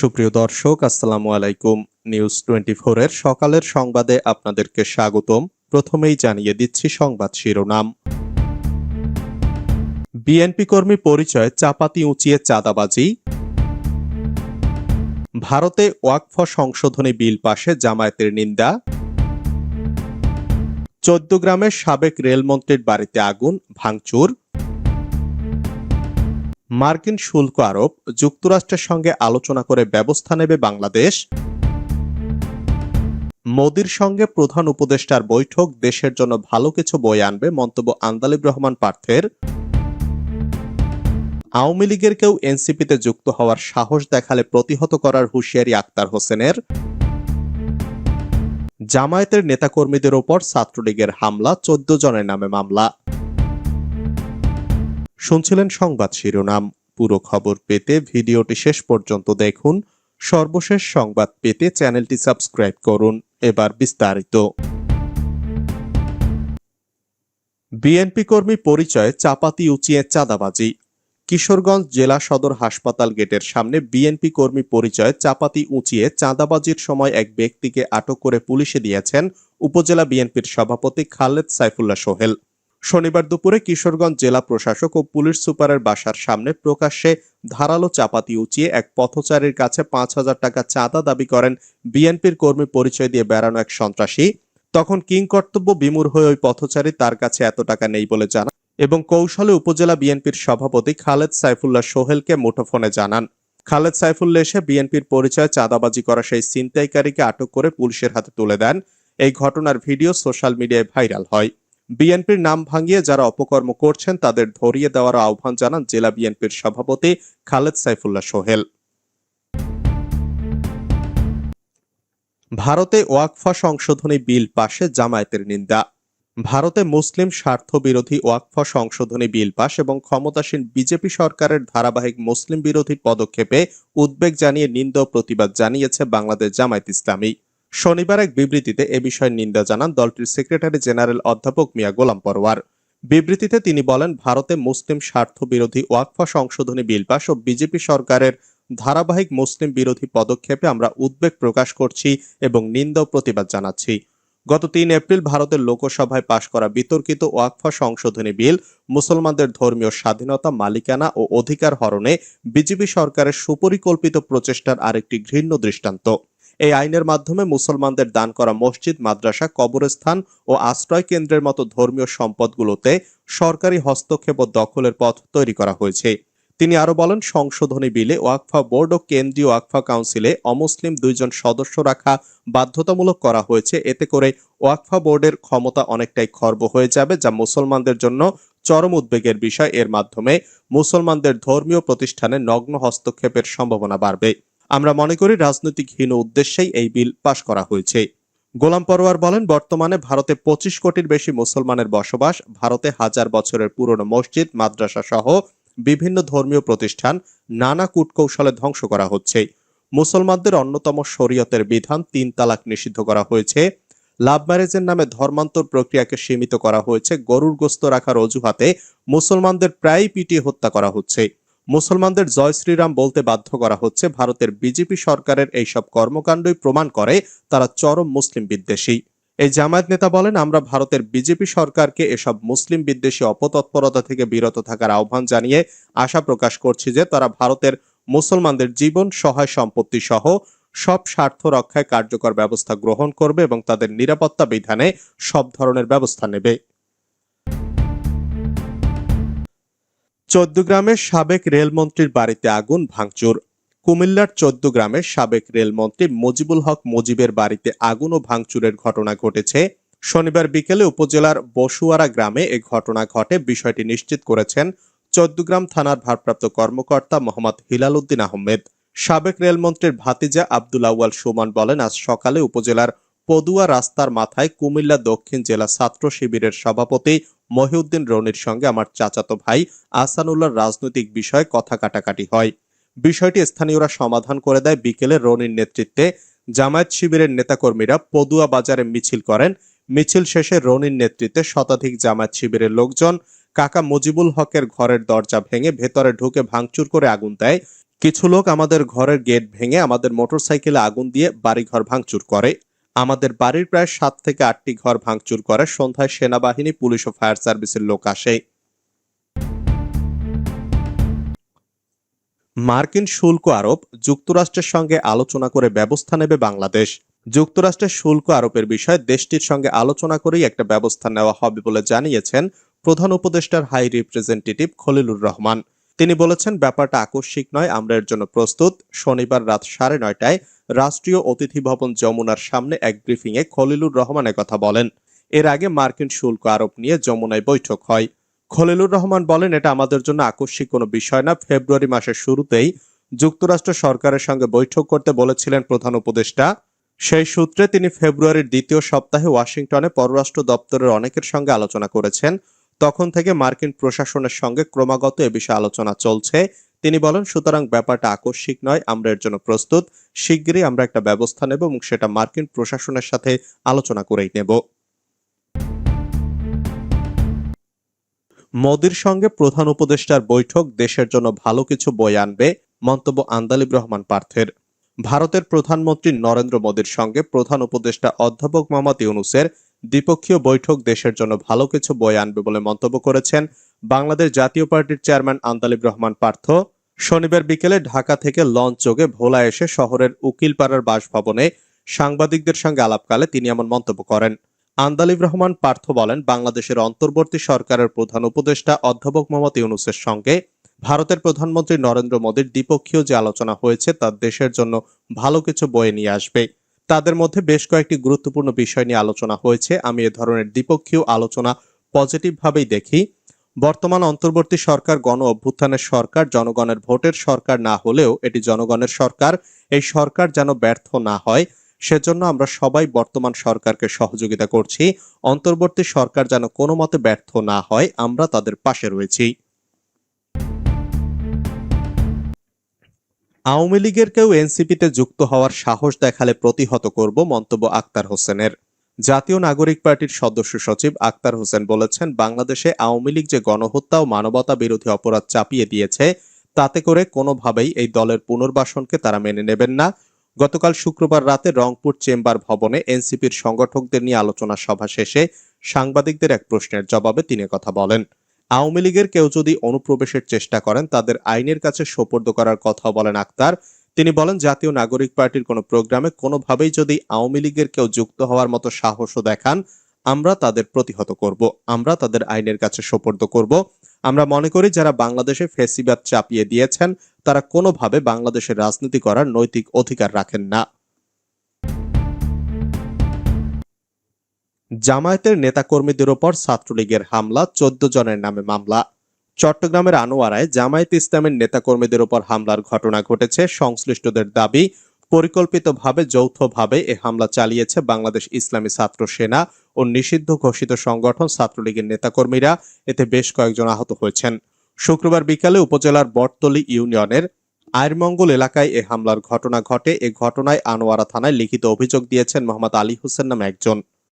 সুপ্রিয় দর্শক, আসসালামু আলাইকুম। নিউজ টোয়েন্টি এর সকালের সংবাদে আপনাদেরকে স্বাগতম। প্রথমেই জানিয়ে দিচ্ছি সংবাদ শিরোনাম। বিএনপি কর্মী পরিচয় চাপাতি উঁচিয়ে চাঁদাবাজি। ভারতে ওয়াকফ সংশোধনী বিল পাশে জামায়াতের নিন্দা। চোদ্দ গ্রামের সাবেক রেলমন্ত্রীর বাড়িতে আগুন, ভাঙচুর। মার্কিন শুল্ক আরোপ, যুক্তরাষ্ট্রের সঙ্গে আলোচনা করে ব্যবস্থা নেবে বাংলাদেশ। মোদির সঙ্গে প্রধান উপদেষ্টার বৈঠক, দেশের জন্য ভালো কিছু বই আনবে মন্তব্য আন্দালিব রহমান পার্থের। আওয়ামী লীগের কেউ এনসিপিতে যুক্ত হওয়ার সাহস দেখালে প্রতিহত করার হুঁশিয়ারি আক্তার হোসেনের। জামায়াতের নেতাকর্মীদের ওপর ছাত্রলীগের হামলা, চোদ্দ জনের নামে মামলা। শুনছিলেন সংবাদ শিরোনাম। পুরো খবর পেতে ভিডিওটি শেষ পর্যন্ত দেখুন। সর্বশেষ সংবাদ পেতে চ্যানেলটি সাবস্ক্রাইব করুন। এবার বিস্তারিত। বিএনপি কর্মী পরিচয়ে চাপাতি উঁচিয়ে চাঁদাবাজি। কিশোরগঞ্জ জেলা সদর হাসপাতাল গেটের সামনে বিএনপি কর্মী পরিচয়ে চাপাতি উঁচিয়ে চাঁদাবাজির সময় এক ব্যক্তিকে আটক করে পুলিশে দিয়েছেন উপজেলা বিএনপির সভাপতি খালেদ সাইফুল্লাহ সোহেল। শনিবার দুপুরে কিশোরগঞ্জ জেলা প্রশাসক ও পুলিশ সুপারের বাসার সামনে প্রকাশ্যে ধারালো চাপাতি উঁচিয়ে এক পথচারীর কাছে পাঁচ হাজার টাকা চাঁদা দাবি করেন বিএনপির কর্মী পরিচয় দিয়ে বেড়ানো এক সন্ত্রাসী। তখন কিং কর্তব্য বিমূর হয়ে ওই পথচারী তার কাছে এত টাকা নেই বলে জানান এবং কৌশলে উপজেলা বিএনপির সভাপতি খালেদ সাইফুল্লাহ সোহেলকে মুঠোফোনে জানান। খালেদ সাইফুল্লাহ এসে বিএনপির পরিচয় চাঁদাবাজি করা সেই ছিনতাইকারীকে আটক করে পুলিশের হাতে তুলে দেন। এই ঘটনার ভিডিও সোশ্যাল মিডিয়ায় ভাইরাল হয়। বিএনপির নাম ভাঙিয়ে যারা অপকর্ম করছেন, তাদের ধরিয়ে দেওয়ার আহ্বান জানান জেলা বিএনপির সভাপতি খালেদ সাইফুল্লাহ সোহেল। ভারতে ওয়াকফা সংশোধনী বিল পাশে জামায়াতের নিন্দা। ভারতে মুসলিম স্বার্থ বিরোধী ওয়াকফা সংশোধনী বিল পাশ এবং ক্ষমতাসীন বিজেপি সরকারের ধারাবাহিক মুসলিম বিরোধী পদক্ষেপে উদ্বেগ জানিয়ে নিন্দ প্রতিবাদ জানিয়েছে বাংলাদেশ জামায়াত ইসলামী। শনিবার এক বিবৃতিতে এ বিষয়ে নিন্দা জানান দলটির সেক্রেটারি জেনারেল অধ্যাপক মিয়া গোলাম পরওয়ার বিবৃতিতে তিনি বলেন, ভারতে মুসলিম স্বার্থ বিরোধী ওয়াকফা সংশোধনী বিল পাশ ও বিজেপি সরকারের ধারাবাহিক মুসলিম বিরোধী পদক্ষেপে আমরা উদ্বেগ প্রকাশ করছি এবং নিন্দা প্রতিবাদ জানাচ্ছি। গত তিন এপ্রিল ভারতের লোকসভায় পাশ করা বিতর্কিত ওয়াকফা সংশোধনী বিল মুসলমানদের ধর্মীয় স্বাধীনতা, মালিকানা ও অধিকার হরণে বিজেপি সরকারের সুপরিকল্পিত প্রচেষ্টার আরেকটি ঘৃণ্য দৃষ্টান্ত। এই আইনের মাধ্যমে মুসলমানদের দান করা মসজিদ, মাদ্রাসা, কবরস্থান ও আশ্রয় কেন্দ্রের মতো ধর্মীয় সম্পদগুলোতে সরকারি হস্তক্ষেপ ও দখলের পথ তৈরি করা হয়েছে। তিনি আরও বলেন, সংশোধনী বিলে ওয়াকফা বোর্ড ও কেন্দ্রীয় ওয়াকফা কাউন্সিলে অমুসলিম দুইজন সদস্য রাখা বাধ্যতামূলক করা হয়েছে। এতে করে ওয়াকফা বোর্ডের ক্ষমতা অনেকটাই খর্ব হয়ে যাবে, যা মুসলমানদের জন্য চরম উদ্বেগের বিষয়। এর মাধ্যমে মুসলমানদের ধর্মীয় প্রতিষ্ঠানে নগ্ন হস্তক্ষেপের সম্ভাবনা বাড়বে। আমরা মনে করি রাজনৈতিক হীন উদ্দেশ্যেই এই বিল পাশ করা হয়েছে। গোলাম পরোয়ার বলেন, বর্তমানে ভারতে পঁচিশ কোটির বেশি মুসলমানের বসবাস, ভারতে হাজার বছরের পুরনো মসজিদ, মাদ্রাসা সহ বিভিন্ন ধর্মীয় প্রতিষ্ঠান নানা কূটকৌশলে ধ্বংস করা হচ্ছে। মুসলমানদের অন্যতম শরীয়তের বিধান তিন তালাক নিষিদ্ধ করা হয়েছে। লাভ ম্যারেজের নামে ধর্মান্তর প্রক্রিয়াকে সীমিত করা হয়েছে। গরুর গোস্ত রাখার অজুহাতে মুসলমানদের প্রায়ই পিটিয়ে হত্যা করা হচ্ছে। মুসলমানদের জয় শ্রীরাম বলতে বাধ্য করা হচ্ছে ভারতের বিজেপি সরকারের এইসব কর্মকাণ্ডই প্রমাণ করে তারা চরম মুসলিম বিদ্বেষী। এই জামায়াত নেতা বলেন, আমরা ভারতের বিজেপি সরকারকে এসব মুসলিম বিদ্বেষী অপতৎপরতা থেকে বিরত থাকার আহ্বান জানিয়ে আশা প্রকাশ করছি যে তারা ভারতের মুসলমানদের জীবন, সহায় সম্পত্তি সহ সব স্বার্থ রক্ষায় কার্যকর ব্যবস্থা গ্রহণ করবে এবং তাদের নিরাপত্তা বিধানে সব ধরনের ব্যবস্থা নেবে। চৌদ্দগ্রামের সাবেক রেলমন্ত্রীর বাড়িতে আগুন ভাঙচুর। কুমিল্লার চৌদ্দ গ্রামের সাবেক রেলমন্ত্রী মুজিবুল হক মুজিবের বাড়িতে আগুন ও ভাঙচুরের ঘটনা ঘটেছে। শনিবার বিকেলে উপজেলার বসুয়ারা গ্রামে এ ঘটনা ঘটে। বিষয়টি নিশ্চিত করেছেন চৌদ্দগ্রাম থানার ভারপ্রাপ্ত কর্মকর্তা মোহাম্মদ হিলাল উদ্দিন আহমেদ। সাবেক রেলমন্ত্রীর ভাতিজা আব্দুল আউয়াল সুমান বলেন, আজ সকালে উপজেলার পদুয়া রাস্তার মাথায় কুমিল্লা দক্ষিণ জেলা ছাত্র শিবিরের সভাপতি মহিউদ্দিন রনির সঙ্গে আমার চাচাতো ভাই আসানুল্লাহর রাজনৈতিক বিষয়ে কথা কাটাকাটি হয়। বিষয়টি স্থানীয়রা সমাধান করে দেয় বিকেলে রনির নেতৃত্বে। জামায়াত শিবিরের নেতাকর্মীরা পদুয়া বাজারে মিছিল করেন। মিছিল শেষে রনির নেতৃত্বে শতাধিক জামায়াত শিবিরের লোকজন কাকা মুজিবুল হকের ঘরের দরজা ভেঙে ভেতরে ঢুকে ভাঙচুর করে আগুন দেয়। কিছু লোক আমাদের ঘরের গেট ভেঙে আমাদের মোটরসাইকেলে আগুন দিয়ে বাড়িঘর ভাঙচুর করে। আমাদের বাড়ির প্রায় সাত থেকে আটটি ঘর ভাঙচুর করে। সন্ধ্যায় সেনাবাহিনী, পুলিশ ও ফায়ার সার্ভিসের লোক আসে। মার্কিন শুল্ক আরোপ, যুক্তরাষ্ট্রের সঙ্গে আলোচনা করে ব্যবস্থা নেবে বাংলাদেশ। যুক্তরাষ্ট্রের শুল্ক আরোপের বিষয়ে দেশটির সঙ্গে আলোচনা করেই একটা ব্যবস্থা নেওয়া হবে বলে জানিয়েছেন প্রধান উপদেষ্টার হাই রিপ্রেজেন্টেটিভ খলিলুর রহমান। তিনি বলেছেন, ব্যাপারটা আকস্মিক নয়, আমরা এর জন্য প্রস্তুত। শনিবার রাত সাড়ে নয়টায় রাষ্ট্রীয় অতিথি ভবন যমুনার সামনে এক ব্রিফিংয়ে খলিলুর রহমান কথা বলেন। এর আগে মার্কিন শুল্ক আরোপ নিয়ে যমুনায় বৈঠক হয়। খলিলুর রহমান বলেন, এটা আমাদের জন্য আকস্মিক কোনো বিষয় না। ফেব্রুয়ারি মাসের শুরুতেই যুক্তরাষ্ট্র সরকারের সঙ্গে বৈঠক করতে বলেছিলেন প্রধান উপদেষ্টা। সেই সূত্রে তিনি ফেব্রুয়ারির দ্বিতীয় সপ্তাহে ওয়াশিংটনে পররাষ্ট্র দপ্তরের অনেকের সঙ্গে আলোচনা করেছেন। তখন থেকে মার্কিন প্রশাসনের সঙ্গে ক্রমাগত এ বিষয়ে আলোচনা চলছে। তিনি বলেন, সুতরাং ব্যাপারটা আকস্মিক নয়, আমরা এর জন্য প্রস্তুত। শিগগিরই আমরা একটা ব্যবস্থা নেব এবং সেটা মার্কিন প্রশাসনের সাথে আলোচনা করেই নেব। মোদির সঙ্গে প্রধান উপদেষ্টার বৈঠক দেশের জন্য ভালো কিছু বয়ে আনবে মন্তব্য আন্দালিব রহমান পার্থের। ভারতের প্রধানমন্ত্রী নরেন্দ্র মোদীর সঙ্গে প্রধান উপদেষ্টা অধ্যাপক মোহাম্মদ ইউনুসের দ্বিপক্ষীয় বৈঠক দেশের জন্য ভালো কিছু বয়ে আনবে বলে মন্তব্য করেছেন বাংলাদেশ জাতীয় পার্টির চেয়ারম্যান আন্দালিব রহমান পার্থ। শনিবার বিকেলে ঢাকা থেকে লঞ্চ যোগে ভোলা এসে শহরের উকিলপাড়ার বাসভবনে সাংবাদিকদের সঙ্গে আলাপকালে তিনি এমন মন্তব্য করেন। আন্দালিব রহমান পার্থ বলেন, বাংলাদেশের অন্তর্বর্তী সরকারের প্রধান উপদেষ্টা অধ্যাপক মোহাম্মদ ইউনুসের সঙ্গে ভারতের প্রধানমন্ত্রী নরেন্দ্র মোদীর দ্বিপক্ষীয় যে আলোচনা হয়েছে তা দেশের জন্য ভালো কিছু বয়ে নিয়ে আসবে। তাদের মধ্যে বেশ কয়েকটি গুরুত্বপূর্ণ বিষয় নিয়ে আলোচনা হয়েছে। আমি এ ধরনের দ্বিপক্ষীয় আলোচনা পজিটিভ ভাবেই দেখি। বর্তমান অন্তর্বর্তী সরকার গণ অভ্যুত্থানের সরকার, জনগণের ভোটের সরকার না হলেও এটি জনগণের সরকার। এই সরকার যেন ব্যর্থ না হয়, সেজন্য আমরা সবাই বর্তমান সরকারকে সহযোগিতা করছি। অন্তর্বর্তী সরকার যেন কোনো মতে ব্যর্থ না হয়, আমরা তাদের পাশে রয়েছি। আওয়ামী লীগের কেউ এনসিপিতে যুক্ত হওয়ার সাহস দেখালে প্রতিহত করব মন্তব্য আক্তার হোসেনের। জাতীয় নাগরিক পার্টির সদস্য সচিব আক্তার হোসেন বলেছেন, বাংলাদেশে আওয়ামী লীগ যে গণহত্যা ও মানবতা বিরোধী অপরাধ চাপিয়ে দিয়েছে, তাতে করে কোনোভাবেই এই দলের পুনর্বাসনকে তারা মেনে নেবেন না। গতকাল শুক্রবার রাতে রংপুর চেম্বার ভবনে এনসিপির সংগঠকদের নিয়ে আলোচনা সভা শেষে সাংবাদিকদের এক প্রশ্নের জবাবে তিনি কথা বলেন। আওয়ামী লীগের কেউ যদি অনুপ্রবেশের চেষ্টা করেন, তাদের আইনের কাছে সোপর্দ করার কথা বলেন আক্তার। তিনি বলেন, জাতীয় নাগরিক পার্টির কোনো প্রোগ্রামে কোনোভাবেই যদি আওয়ামী লীগের কেউ যুক্ত হওয়ার মতো সাহসও দেখান, আমরা তাদের প্রতিহত করব, আমরা তাদের আইনের কাছে সোপর্দ করব। আমরা মনে করি, যারা বাংলাদেশে ফেসিবাদ চাপিয়ে দিয়েছেন, তারা কোনোভাবে বাংলাদেশের রাজনীতি করার নৈতিক অধিকার রাখেন না। জামায়াতের নেতাকর্মীদের ওপর ছাত্রলীগের হামলা, চোদ্দ জনের নামে মামলা। চট্টগ্রামের আনোয়ারায় জামায়াত ইসলামের নেতাকর্মীদের ওপর হামলার ঘটনা ঘটেছে। সংশ্লিষ্টদের দাবি, পরিকল্পিতভাবে, যৌথভাবে এ হামলা চালিয়েছে বাংলাদেশ ইসলামী ছাত্র সেনা ও নিষিদ্ধ ঘোষিত সংগঠন ছাত্রলীগের নেতাকর্মীরা। এতে বেশ কয়েকজন আহত হয়েছেন। শুক্রবার বিকালে উপজেলার বটতলী ইউনিয়নের আয়রমঙ্গল এলাকায় এ হামলার ঘটনা ঘটে। এ ঘটনায় আনোয়ারা থানায় লিখিত অভিযোগ দিয়েছেন মোহাম্মদ আলী হোসেন নামে একজন।